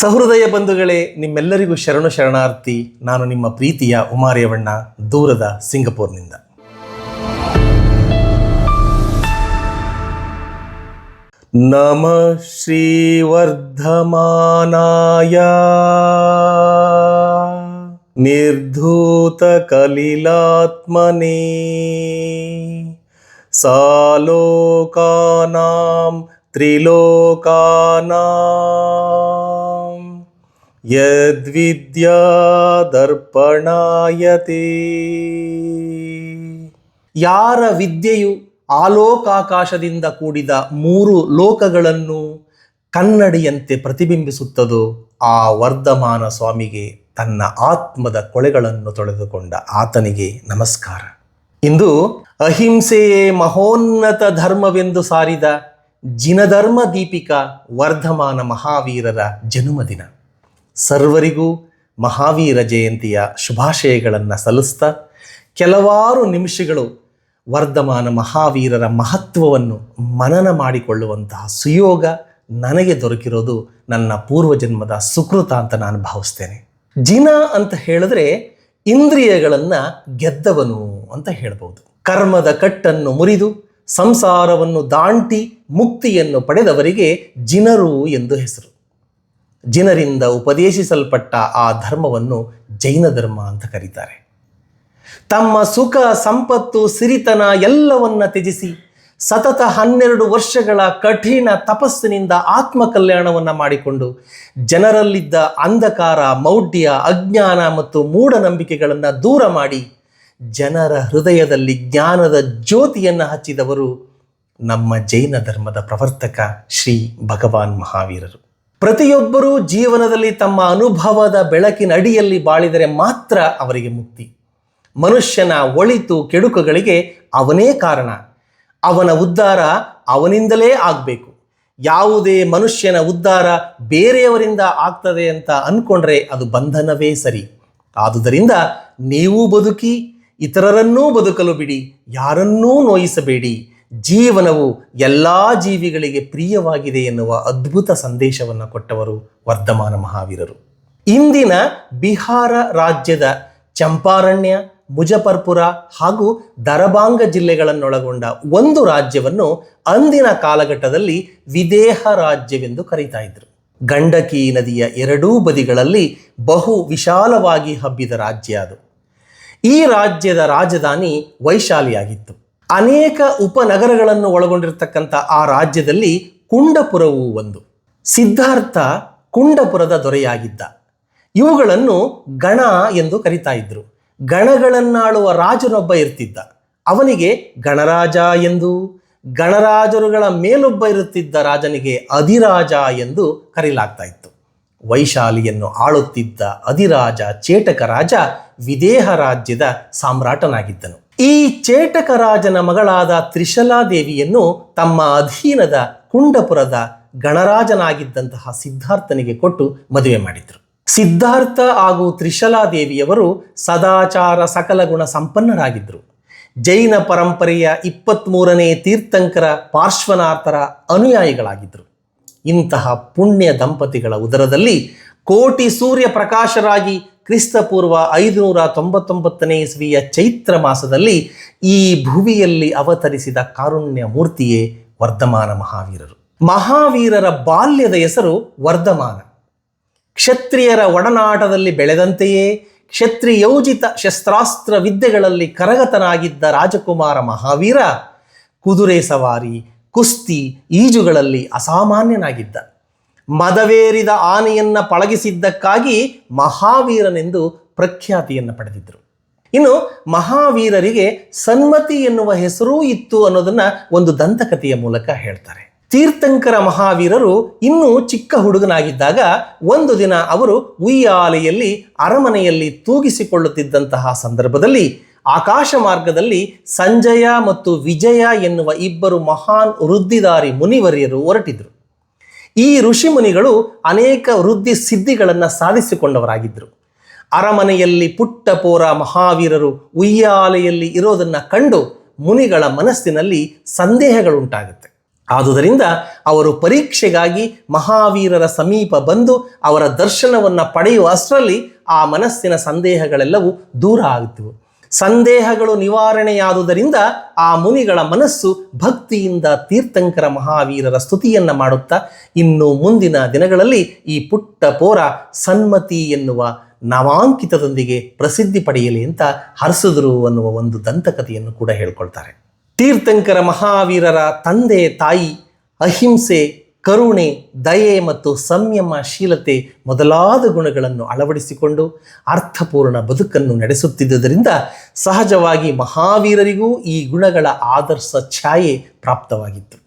ಸಹೃದಯ ಬಂಧುಗಳೇ, ನಿಮ್ಮೆಲ್ಲರಿಗೂ ಶರಣು ಶರಣಾರ್ಥಿ, ನಾನು ನಿಮ್ಮ ಪ್ರೀತಿಯ ಉಮಾರ್ಯವಣ್ಣ, ದೂರದ ಸಿಂಗಪುರ್ನಿಂದ. ನಮ ಶ್ರೀವರ್ಧಮಾನಾಯ. ನಿರ್ಧೂತ ಕಲಿಲಾತ್ಮನೇ. ಸಾಲೋಕಾನಾಂ, ತ್ರಿಲೋಕಾನಾಂ. ಯದ್ವಿದ್ಯಾ ದರ್ಪಣಾಯತೆ ಯಾರ ವಿದ್ಯೆಯು ಆಲೋಕಾಕಾಶದಿಂದ ಕೂಡಿದ ಮೂರು ಲೋಕಗಳನ್ನು ಕನ್ನಡಿಯಂತೆ ಪ್ರತಿಬಿಂಬಿಸುತ್ತದೋ, ಆ ವರ್ಧಮಾನ ಸ್ವಾಮಿಗೆ ತನ್ನ ಆತ್ಮದ ಕೊಳೆಗಳನ್ನು ತೊಳೆದುಕೊಂಡ ಆತನಿಗೆ ನಮಸ್ಕಾರ. ಇಂದು ಅಹಿಂಸೆಯೇ ಮಹೋನ್ನತ ಧರ್ಮವೆಂದು ಸಾರಿದ ಜಿನಧರ್ಮ ದೀಪಿಕ ವರ್ಧಮಾನ ಮಹಾವೀರರ ಜನ್ಮದಿನ. ಸರ್ವರಿಗೂ ಮಹಾವೀರ ಜಯಂತಿಯ ಶುಭಾಶಯಗಳನ್ನು ಸಲ್ಲಿಸ್ತಾ ಕೆಲವಾರು ನಿಮಿಷಗಳು ವರ್ಧಮಾನ ಮಹಾವೀರರ ಮಹತ್ವವನ್ನು ಮನನ ಮಾಡಿಕೊಳ್ಳುವಂತಹ ಸುಯೋಗ ನನಗೆ ದೊರಕಿರೋದು ನನ್ನ ಪೂರ್ವಜನ್ಮದ ಸುಕೃತ ಅಂತ ನಾನು ಭಾವಿಸ್ತೇನೆ. ಜಿನ ಅಂತ ಹೇಳಿದ್ರೆ ಇಂದ್ರಿಯಗಳನ್ನು ಗೆದ್ದವನು ಅಂತ ಹೇಳ್ಬೋದು. ಕರ್ಮದ ಕಟ್ಟನ್ನು ಮುರಿದು ಸಂಸಾರವನ್ನು ದಾಂಟಿ ಮುಕ್ತಿಯನ್ನು ಪಡೆದವರಿಗೆ ಜಿನರು ಎಂದು ಹೆಸರು. ಜಿನರಿಂದ ಉಪದೇಶಿಸಲ್ಪಟ್ಟ ಆ ಧರ್ಮವನ್ನು ಜೈನ ಧರ್ಮ ಅಂತ ಕರೀತಾರೆ. ತಮ್ಮ ಸುಖ, ಸಂಪತ್ತು, ಸಿರಿತನ ಎಲ್ಲವನ್ನ ತ್ಯಜಿಸಿ ಸತತ ಹನ್ನೆರಡು ವರ್ಷಗಳ ಕಠಿಣ ತಪಸ್ಸಿನಿಂದ ಆತ್ಮ ಕಲ್ಯಾಣವನ್ನು ಮಾಡಿಕೊಂಡು ಜನರಲ್ಲಿದ್ದ ಅಂಧಕಾರ, ಮೌಢ್ಯ, ಅಜ್ಞಾನ ಮತ್ತು ಮೂಢನಂಬಿಕೆಗಳನ್ನು ದೂರ ಮಾಡಿ ಜನರ ಹೃದಯದಲ್ಲಿ ಜ್ಞಾನದ ಜ್ಯೋತಿಯನ್ನು ಹಚ್ಚಿದವರು ನಮ್ಮ ಜೈನ ಧರ್ಮದ ಪ್ರವರ್ತಕ ಶ್ರೀ ಭಗವಾನ್ ಮಹಾವೀರರು. ಪ್ರತಿಯೊಬ್ಬರೂ ಜೀವನದಲ್ಲಿ ತಮ್ಮ ಅನುಭವದ ಬೆಳಕಿನ ಅಡಿಯಲ್ಲಿ ಬಾಳಿದರೆ ಮಾತ್ರ ಅವರಿಗೆ ಮುಕ್ತಿ. ಮನುಷ್ಯನ ಒಳಿತು ಕೆಡುಕುಗಳಿಗೆ ಅವನೇ ಕಾರಣ. ಅವನ ಉದ್ಧಾರ ಅವನಿಂದಲೇ ಆಗಬೇಕು. ಯಾವುದೇ ಮನುಷ್ಯನ ಉದ್ಧಾರ ಬೇರೆಯವರಿಂದ ಆಗ್ತದೆ ಅಂತ ಅಂದ್ಕೊಂಡ್ರೆ ಅದು ಬಂಧನವೇ ಸರಿ. ಆದುದರಿಂದ ನೀವು ಬದುಕಿ, ಇತರರನ್ನೂ ಬದುಕಲು ಬಿಡಿ, ಯಾರನ್ನೂ ನೋಯಿಸಬೇಡಿ. ಜೀವನವು ಎಲ್ಲ ಜೀವಿಗಳಿಗೆ ಪ್ರಿಯವಾಗಿದೆ ಎನ್ನುವ ಅದ್ಭುತ ಸಂದೇಶವನ್ನು ಕೊಟ್ಟವರು ವರ್ಧಮಾನ ಮಹಾವೀರರು. ಇಂದಿನ ಬಿಹಾರ ರಾಜ್ಯದ ಚಂಪಾರಣ್ಯ, ಮುಜಫರ್ಪುರ ಹಾಗೂ ದರಬಾಂಗ ಜಿಲ್ಲೆಗಳನ್ನೊಳಗೊಂಡ ಒಂದು ರಾಜ್ಯವನ್ನು ಅಂದಿನ ಕಾಲಘಟ್ಟದಲ್ಲಿ ವಿದೇಹ ರಾಜ್ಯವೆಂದು ಕರೀತಾ ಇದ್ರು. ಗಂಡಕಿ ನದಿಯ ಎರಡೂ ಬದಿಗಳಲ್ಲಿ ಬಹು ವಿಶಾಲವಾಗಿ ಹಬ್ಬಿದ ರಾಜ್ಯ ಅದು. ಈ ರಾಜ್ಯದ ರಾಜಧಾನಿ ವೈಶಾಲಿಯಾಗಿತ್ತು. ಅನೇಕ ಉಪನಗರಗಳನ್ನು ಒಳಗೊಂಡಿರತಕ್ಕಂಥ ಆ ರಾಜ್ಯದಲ್ಲಿ ಕುಂಡಪುರವು ಒಂದು. ಸಿದ್ಧಾರ್ಥ ಕುಂಡಪುರದ ದೊರೆಯಾಗಿದ್ದ. ಇವುಗಳನ್ನು ಗಣ ಎಂದು ಕರಿತಾ ಇದ್ರು. ಗಣಗಳನ್ನಾಳುವ ರಾಜನೊಬ್ಬ ಇರ್ತಿದ್ದ. ಅವನಿಗೆ ಗಣರಾಜ ಎಂದು, ಗಣರಾಜರುಗಳ ಮೇಲೊಬ್ಬ ಇರುತ್ತಿದ್ದ ರಾಜನಿಗೆ ಅಧಿರಾಜ ಎಂದು ಕರೆಯಲಾಗ್ತಾ ಇತ್ತು. ವೈಶಾಲಿಯನ್ನು ಆಳುತ್ತಿದ್ದ ಅಧಿರಾಜ ಚೇಟಕ ರಾಜ ವಿದೇಹ ರಾಜ್ಯದ ಸಾಮ್ರಾಟನಾಗಿದ್ದನು. ಈ ಚೇಟಕರಾಜನ ಮಗಳಾದ ತ್ರಿಶಲಾದೇವಿಯನ್ನು ತಮ್ಮ ಅಧೀನದ ಕುಂಡಪುರದ ಗಣರಾಜನಾಗಿದ್ದಂತಹ ಸಿದ್ಧಾರ್ಥನಿಗೆ ಕೊಟ್ಟು ಮದುವೆ ಮಾಡಿದ್ರು. ಸಿದ್ಧಾರ್ಥ ಹಾಗೂ ತ್ರಿಶಲಾದೇವಿಯವರು ಸದಾಚಾರ ಸಕಲ ಗುಣ ಸಂಪನ್ನರಾಗಿದ್ದರು ಜೈನ ಪರಂಪರೆಯ ಇಪ್ಪತ್ತ್ಮೂರನೇ ತೀರ್ಥಂಕರ ಪಾರ್ಶ್ವನಾಥರ ಅನುಯಾಯಿಗಳಾಗಿದ್ದರು ಇಂತಹ ಪುಣ್ಯ ದಂಪತಿಗಳ ಉದರದಲ್ಲಿ ಕೋಟಿ ಸೂರ್ಯ ಪ್ರಕಾಶರಾಗಿ ಕ್ರಿಸ್ತಪೂರ್ವ ಐದುನೂರ ತೊಂಬತ್ತೊಂಬತ್ತನೇ ಇಸ್ವಿಯ ಚೈತ್ರ ಮಾಸದಲ್ಲಿ ಈ ಭುವಿಯಲ್ಲಿ ಅವತರಿಸಿದ ಕಾರುಣ್ಯ ಮೂರ್ತಿಯೇ ವರ್ಧಮಾನ ಮಹಾವೀರರು. ಮಹಾವೀರರ ಬಾಲ್ಯದ ಹೆಸರು ವರ್ಧಮಾನ. ಕ್ಷತ್ರಿಯರ ಒಡನಾಟದಲ್ಲಿ ಬೆಳೆದಂತೆಯೇ ಕ್ಷತ್ರಿಯೋಜಿತ ಶಸ್ತ್ರಾಸ್ತ್ರ ವಿದ್ಯೆಗಳಲ್ಲಿ ಕರಗತನಾಗಿದ್ದ ರಾಜಕುಮಾರ ಮಹಾವೀರ ಕುದುರೆ ಸವಾರಿ, ಕುಸ್ತಿ, ಈಜುಗಳಲ್ಲಿ ಅಸಾಮಾನ್ಯನಾಗಿದ್ದ. ಮದವೇರಿದ ಆನೆಯನ್ನ ಪಳಗಿಸಿದ್ದಕ್ಕಾಗಿ ಮಹಾವೀರನೆಂದು ಪ್ರಖ್ಯಾತಿಯನ್ನು ಪಡೆದಿದ್ದರು ಇನ್ನು ಮಹಾವೀರರಿಗೆ ಸನ್ಮತಿ ಎನ್ನುವ ಹೆಸರೂ ಇತ್ತು ಅನ್ನೋದನ್ನ ಒಂದು ದಂತಕಥೆಯ ಮೂಲಕ ಹೇಳ್ತಾರೆ. ತೀರ್ಥಂಕರ ಮಹಾವೀರರು ಇನ್ನೂ ಚಿಕ್ಕ ಹುಡುಗನಾಗಿದ್ದಾಗ ಒಂದು ದಿನ ಅವರು ಉಯ್ಯಾಲೆಯಲ್ಲಿ ಅರಮನೆಯಲ್ಲಿ ತೂಗಿಸಿಕೊಳ್ಳುತ್ತಿದ್ದಂತಹ ಸಂದರ್ಭದಲ್ಲಿ ಆಕಾಶ ಮಾರ್ಗದಲ್ಲಿ ಸಂಜಯ ಮತ್ತು ವಿಜಯ ಎನ್ನುವ ಇಬ್ಬರು ಮಹಾನ್ ವೃದ್ಧಿದಾರಿ ಮುನಿವರಿಯರು ಹೊರಟಿದ್ರು. ಈ ಋಷಿ ಮುನಿಗಳು ಅನೇಕ ವೃದ್ಧಿ ಸಿದ್ಧಿಗಳನ್ನು ಸಾಧಿಸಿಕೊಂಡವರಾಗಿದ್ದರು ಅರಮನೆಯಲ್ಲಿ ಪುಟ್ಟ ಪೋರ ಮಹಾವೀರರು ಉಯ್ಯಾಲೆಯಲ್ಲಿ ಇರೋದನ್ನು ಕಂಡು ಮುನಿಗಳ ಮನಸ್ಸಿನಲ್ಲಿ ಸಂದೇಹಗಳುಂಟಾಗುತ್ತೆ. ಆದುದರಿಂದ ಅವರು ಪರೀಕ್ಷೆಗಾಗಿ ಮಹಾವೀರರ ಸಮೀಪ ಬಂದು ಅವರ ದರ್ಶನವನ್ನು ಪಡೆಯುವ ಅಷ್ಟರಲ್ಲಿ ಆ ಮನಸ್ಸಿನ ಸಂದೇಹಗಳೆಲ್ಲವೂ ದೂರ ಆಗುತ್ತಿವು ಸಂದೇಹಗಳು ನಿವಾರಣೆಯಾದುದರಿಂದ ಆ ಮುನಿಗಳ ಮನಸ್ಸು ಭಕ್ತಿಯಿಂದ ತೀರ್ಥಂಕರ ಮಹಾವೀರರ ಸ್ತುತಿಯನ್ನು ಮಾಡುತ್ತಾ, ಇನ್ನು ಮುಂದಿನ ದಿನಗಳಲ್ಲಿ ಈ ಪುಟ್ಟ ಪೋರ ಸನ್ಮತಿ ಎನ್ನುವ ನವಾಂಕಿತದೊಂದಿಗೆ ಪ್ರಸಿದ್ಧಿ ಪಡೆಯಲಿ ಅಂತ ಹರಸಿದ್ರು ಅನ್ನುವ ಒಂದು ದಂತಕಥೆಯನ್ನು ಕೂಡ ಹೇಳ್ಕೊಳ್ತಾರೆ. ತೀರ್ಥಂಕರ ಮಹಾವೀರರ ತಂದೆ ತಾಯಿ ಅಹಿಂಸೆ ಕರುಣೆ, ದಯೆ ಮತ್ತು ಸಂಯಮ, ಶೀಲತೆ ಮೊದಲಾದ ಗುಣಗಳನ್ನು ಅಳವಡಿಸಿಕೊಂಡು ಅರ್ಥಪೂರ್ಣ ಬದುಕನ್ನು ನಡೆಸುತ್ತಿದ್ದುದರಿಂದ ಸಹಜವಾಗಿ ಮಹಾವೀರರಿಗೂ ಈ ಗುಣಗಳ ಆದರ್ಶ ಛಾಯೆ ಪ್ರಾಪ್ತವಾಗಿತ್ತು.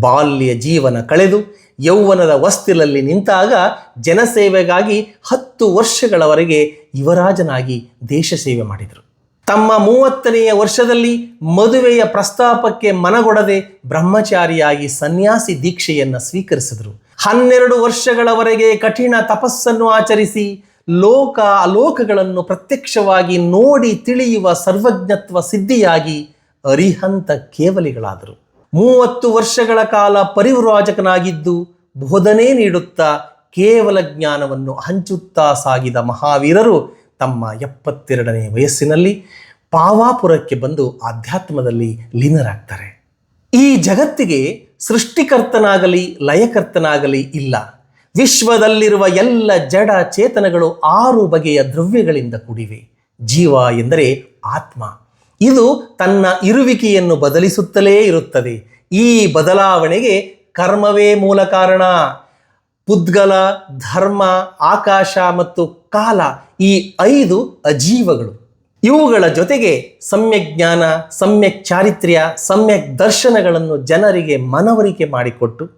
ಬಾಲ್ಯ ಜೀವನ ಕಳೆದು ಯೌವನದ ವಸ್ತಿಲಲ್ಲಿ ನಿಂತಾಗ ಜನಸೇವೆಗಾಗಿ ಹತ್ತು ವರ್ಷಗಳವರೆಗೆ ಯುವರಾಜನಾಗಿ ದೇಶ ಸೇವೆ ಮಾಡಿದರು. ತಮ್ಮ ಮೂವತ್ತನೆಯ ವರ್ಷದಲ್ಲಿ ಮದುವೆಯ ಪ್ರಸ್ತಾಪಕ್ಕೆ ಮನಗೊಡದೆ ಬ್ರಹ್ಮಚಾರಿಯಾಗಿ ಸನ್ಯಾಸಿ ದೀಕ್ಷೆಯನ್ನು ಸ್ವೀಕರಿಸಿದರು. ಹನ್ನೆರಡು ವರ್ಷಗಳವರೆಗೆ ಕಠಿಣ ತಪಸ್ಸನ್ನು ಆಚರಿಸಿ ಲೋಕ ಅಲೋಕಗಳನ್ನು ಪ್ರತ್ಯಕ್ಷವಾಗಿ ನೋಡಿ ತಿಳಿಯುವ ಸರ್ವಜ್ಞತ್ವ ಸಿದ್ಧಿಯಾಗಿ ಅರಿಹಂತ ಕೇವಲಿಗಳಾದರು. ಮೂವತ್ತು ವರ್ಷಗಳ ಕಾಲ ಪರಿವ್ರಾಜಕನಾಗಿದ್ದು ಬೋಧನೆ ನೀಡುತ್ತಾ ಕೇವಲ ಜ್ಞಾನವನ್ನು ಹಂಚುತ್ತಾ ಸಾಗಿದ ಮಹಾವೀರರು ತಮ್ಮ ಎಪ್ಪತ್ತೆರಡನೇ ವಯಸ್ಸಿನಲ್ಲಿ ಪಾವಾಪುರಕ್ಕೆ ಬಂದು ಆಧ್ಯಾತ್ಮದಲ್ಲಿ ಲೀನರಾಗ್ತಾರೆ. ಈ ಜಗತ್ತಿಗೆ ಸೃಷ್ಟಿಕರ್ತನಾಗಲಿ ಲಯಕರ್ತನಾಗಲಿ ಇಲ್ಲ. ವಿಶ್ವದಲ್ಲಿರುವ ಎಲ್ಲ ಜಡ ಚೇತನಗಳು ಆರು ಬಗೆಯ ದ್ರವ್ಯಗಳಿಂದ ಕೂಡಿವೆ. ಜೀವ ಎಂದರೆ ಆತ್ಮ. ಇದು ತನ್ನ ಇರುವಿಕೆಯನ್ನು ಬದಲಿಸುತ್ತಲೇ ಇರುತ್ತದೆ. ಈ ಬದಲಾವಣೆಗೆ ಕರ್ಮವೇ ಮೂಲ ಕಾರಣ. ಪುದ್ಗಲ, ಧರ್ಮ, ಆಕಾಶ ಮತ್ತು ಕಾಲ ಈ ಐದು ಅಜೀವಗಳು. ಇವುಗಳ ಜೊತೆಗೆ ಸಮ್ಯಕ್ ಜ್ಞಾನ, ಸಮ್ಯಕ್ ಚಾರಿತ್ರ್ಯ, ಸಮ್ಯಕ್ ದರ್ಶನಗಳನ್ನು ಜನರಿಗೆ ಮನವರಿಕೆ ಮಾಡಿಕೊಟ್ಟು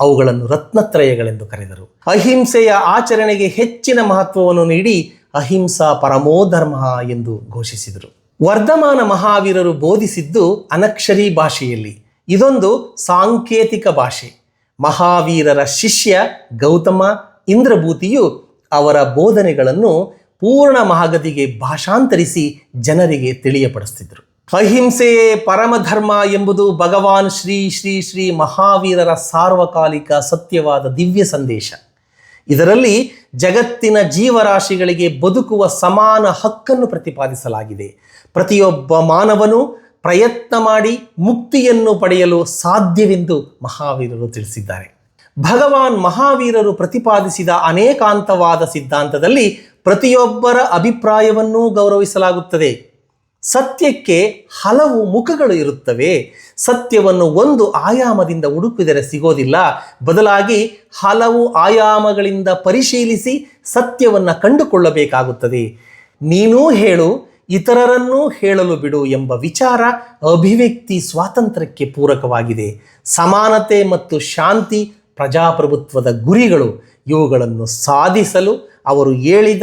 ಅವುಗಳನ್ನು ರತ್ನತ್ರಯಗಳೆಂದು ಕರೆದರು. ಅಹಿಂಸೆಯ ಆಚರಣೆಗೆ ಹೆಚ್ಚಿನ ಮಹತ್ವವನ್ನು ನೀಡಿ ಅಹಿಂಸಾ ಪರಮೋ ಧರ್ಮ ಎಂದು ಘೋಷಿಸಿದರು. ವರ್ಧಮಾನ ಮಹಾವೀರರು ಬೋಧಿಸಿದ್ದು ಅನಕ್ಷರಿ ಭಾಷೆಯಲ್ಲಿ. ಇದೊಂದು ಸಾಂಕೇತಿಕ ಭಾಷೆ. ಮಹಾವೀರರ ಶಿಷ್ಯ ಗೌತಮ ಇಂದ್ರಭೂತಿಯು ಅವರ ಬೋಧನೆಗಳನ್ನು ಪೂರ್ಣ ಮಹಾಗತಿಗೆ ಭಾಷಾಂತರಿಸಿ ಜನರಿಗೆ ತಿಳಿಯಪಡಿಸ್ತಿದ್ರು. ಅಹಿಂಸೆಯೇ ಪರಮಧರ್ಮ ಎಂಬುದು ಭಗವಾನ್ ಶ್ರೀ ಶ್ರೀ ಶ್ರೀ ಮಹಾವೀರರ ಸಾರ್ವಕಾಲಿಕ ಸತ್ಯವಾದ ದಿವ್ಯ ಸಂದೇಶ. ಇದರಲ್ಲಿ ಜಗತ್ತಿನ ಜೀವರಾಶಿಗಳಿಗೆ ಬದುಕುವ ಸಮಾನ ಹಕ್ಕನ್ನು ಪ್ರತಿಪಾದಿಸಲಾಗಿದೆ. ಪ್ರತಿಯೊಬ್ಬ ಮಾನವನು ಪ್ರಯತ್ನ ಮಾಡಿ ಮುಕ್ತಿಯನ್ನು ಪಡೆಯಲು ಸಾಧ್ಯವೆಂದು ಮಹಾವೀರರು ತಿಳಿಸಿದ್ದಾರೆ. ಭಗವಾನ್ ಮಹಾವೀರರು ಪ್ರತಿಪಾದಿಸಿದ ಅನೇಕಾಂತವಾದ ಸಿದ್ಧಾಂತದಲ್ಲಿ ಪ್ರತಿಯೊಬ್ಬರ ಅಭಿಪ್ರಾಯವನ್ನೂ ಗೌರವಿಸಲಾಗುತ್ತದೆ. ಸತ್ಯಕ್ಕೆ ಹಲವು ಮುಖಗಳು ಇರುತ್ತವೆ. ಸತ್ಯವನ್ನು ಒಂದು ಆಯಾಮದಿಂದ ಹುಡುಕಿದರೆ ಸಿಗೋದಿಲ್ಲ. ಬದಲಾಗಿ ಹಲವು ಆಯಾಮಗಳಿಂದ ಪರಿಶೀಲಿಸಿ ಸತ್ಯವನ್ನು ಕಂಡುಕೊಳ್ಳಬೇಕಾಗುತ್ತದೆ. ನೀನೂ ಹೇಳು ಇತರರನ್ನೂ ಹೇಳಲು ಬಿಡು ಎಂಬ ವಿಚಾರ ಅಭಿವ್ಯಕ್ತಿ ಸ್ವಾತಂತ್ರ್ಯಕ್ಕೆ ಪೂರಕವಾಗಿದೆ. ಸಮಾನತೆ ಮತ್ತು ಶಾಂತಿ ಪ್ರಜಾಪ್ರಭುತ್ವದ ಗುರಿಗಳು ಇವುಗಳನ್ನು ಸಾಧಿಸಲು ಅವರು ಹೇಳಿದ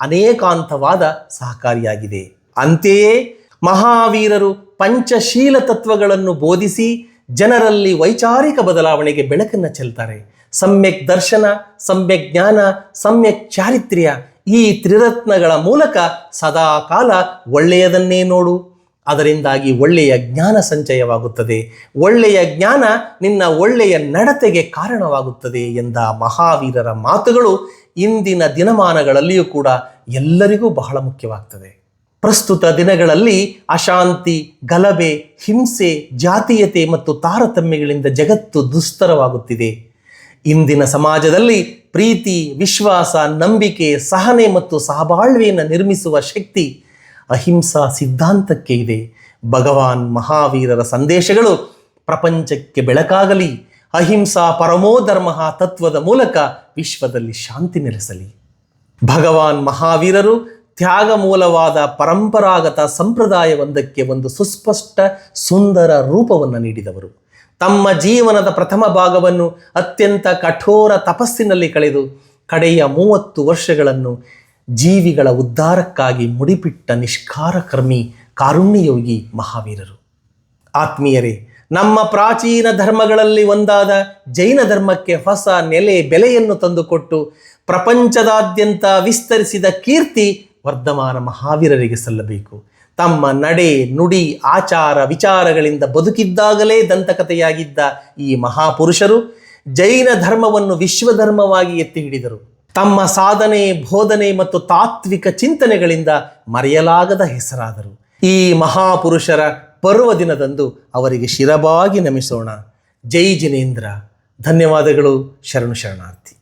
ಅನೇಕಾಂತವಾದ ಸಹಕಾರಿಯಾಗಿದೆ. ಅಂತೆಯೇ ಮಹಾವೀರರು ಪಂಚಶೀಲ ತತ್ವಗಳನ್ನು ಬೋಧಿಸಿ ಜನರಲ್ಲಿ ವೈಚಾರಿಕ ಬದಲಾವಣೆಗೆ ಬೆಳಕನ್ನು ಚೆಲ್ತಾರೆ. ಸಮ್ಯಕ್ ದರ್ಶನ, ಸಮ್ಯಕ್ ಜ್ಞಾನ, ಸಮ್ಯಕ್ ಚಾರಿತ್ರ್ಯ ಈ ತ್ರಿರತ್ನಗಳ ಮೂಲಕ ಸದಾ ಕಾಲ ಒಳ್ಳೆಯದನ್ನೇ ನೋಡು. ಅದರಿಂದಾಗಿ ಒಳ್ಳೆಯ ಜ್ಞಾನ ಸಂಚಯವಾಗುತ್ತದೆ. ಒಳ್ಳೆಯ ಜ್ಞಾನ ನಿನ್ನ ಒಳ್ಳೆಯ ನಡತೆಗೆ ಕಾರಣವಾಗುತ್ತದೆ ಎಂದ ಮಹಾವೀರರ ಮಾತುಗಳು ಇಂದಿನ ದಿನಮಾನಗಳಲ್ಲಿಯೂ ಕೂಡ ಎಲ್ಲರಿಗೂ ಬಹಳ ಮುಖ್ಯವಾಗ್ತದೆ. ಪ್ರಸ್ತುತ ದಿನಗಳಲ್ಲಿ ಅಶಾಂತಿ, ಗಲಭೆ, ಹಿಂಸೆ, ಜಾತೀಯತೆ ಮತ್ತು ತಾರತಮ್ಯಗಳಿಂದ ಜಗತ್ತು ದುಸ್ತರವಾಗುತ್ತಿದೆ. ಇಂದಿನ ಸಮಾಜದಲ್ಲಿ ಪ್ರೀತಿ, ವಿಶ್ವಾಸ, ನಂಬಿಕೆ, ಸಹನೆ ಮತ್ತು ಸಹಬಾಳ್ವೆಯನ್ನು ನಿರ್ಮಿಸುವ ಶಕ್ತಿ ಅಹಿಂಸಾ ಸಿದ್ಧಾಂತಕ್ಕೆ ಇದೆ. ಭಗವಾನ್ ಮಹಾವೀರರ ಸಂದೇಶಗಳು ಪ್ರಪಂಚಕ್ಕೆ ಬೆಳಕಾಗಲಿ, ಅಹಿಂಸಾ ಪರಮೋ ಧರ್ಮ ತತ್ವದ ಮೂಲಕ ವಿಶ್ವದಲ್ಲಿ ಶಾಂತಿ ನೆಲೆಸಲಿ. ಭಗವಾನ್ ಮಹಾವೀರರು ತ್ಯಾಗ ಮೂಲವಾದ ಪರಂಪರಾಗತ ಸಂಪ್ರದಾಯವೊಂದಕ್ಕೆ ಒಂದು ಸುಸ್ಪಷ್ಟ ಸುಂದರ ರೂಪವನ್ನು ನೀಡಿದವರು. ತಮ್ಮ ಜೀವನದ ಪ್ರಥಮ ಭಾಗವನ್ನು ಅತ್ಯಂತ ಕಠೋರ ತಪಸ್ಸಿನಲ್ಲಿ ಕಳೆದು ಕಡೆಯ ಮೂವತ್ತು ವರ್ಷಗಳನ್ನು ಜೀವಿಗಳ ಉದ್ಧಾರಕ್ಕಾಗಿ ಮುಡಿಪಿಟ್ಟ ನಿಷ್ಕಾರ ಕರ್ಮಿ ಕಾರುಣ್ಯಯೋಗಿ ಮಹಾವೀರರು. ಆತ್ಮೀಯರೇ, ನಮ್ಮ ಪ್ರಾಚೀನ ಧರ್ಮಗಳಲ್ಲಿ ಒಂದಾದ ಜೈನ ಧರ್ಮಕ್ಕೆ ಹೊಸ ನೆಲೆ ಬೆಲೆಯನ್ನು ತಂದುಕೊಟ್ಟು ಪ್ರಪಂಚದಾದ್ಯಂತ ವಿಸ್ತರಿಸಿದ ಕೀರ್ತಿ ವರ್ಧಮಾನ ಮಹಾವೀರರಿಗೆ ಸಲ್ಲಬೇಕು. ತಮ್ಮ ನಡೆ, ನುಡಿ, ಆಚಾರ, ವಿಚಾರಗಳಿಂದ ಬದುಕಿದ್ದಾಗಲೇ ದಂತಕಥೆಯಾಗಿದ್ದ ಈ ಮಹಾಪುರುಷರು ಜೈನ ಧರ್ಮವನ್ನು ವಿಶ್ವಧರ್ಮವಾಗಿ ಎತ್ತಿ ಹಿಡಿದರು. ತಮ್ಮ ಸಾಧನೆ, ಬೋಧನೆ ಮತ್ತು ತಾತ್ವಿಕ ಚಿಂತನೆಗಳಿಂದ ಮರೆಯಲಾಗದ ಹೆಸರಾದರು. ಈ ಮಹಾಪುರುಷರ ಪರ್ವ ದಿನದಂದು ಅವರಿಗೆ ಶಿರಬಾಗಿ ನಮಿಸೋಣ. ಜೈ ಜಿನೇಂದ್ರ. ಧನ್ಯವಾದಗಳು. ಶರಣು ಶರಣಾರ್ಥಿ.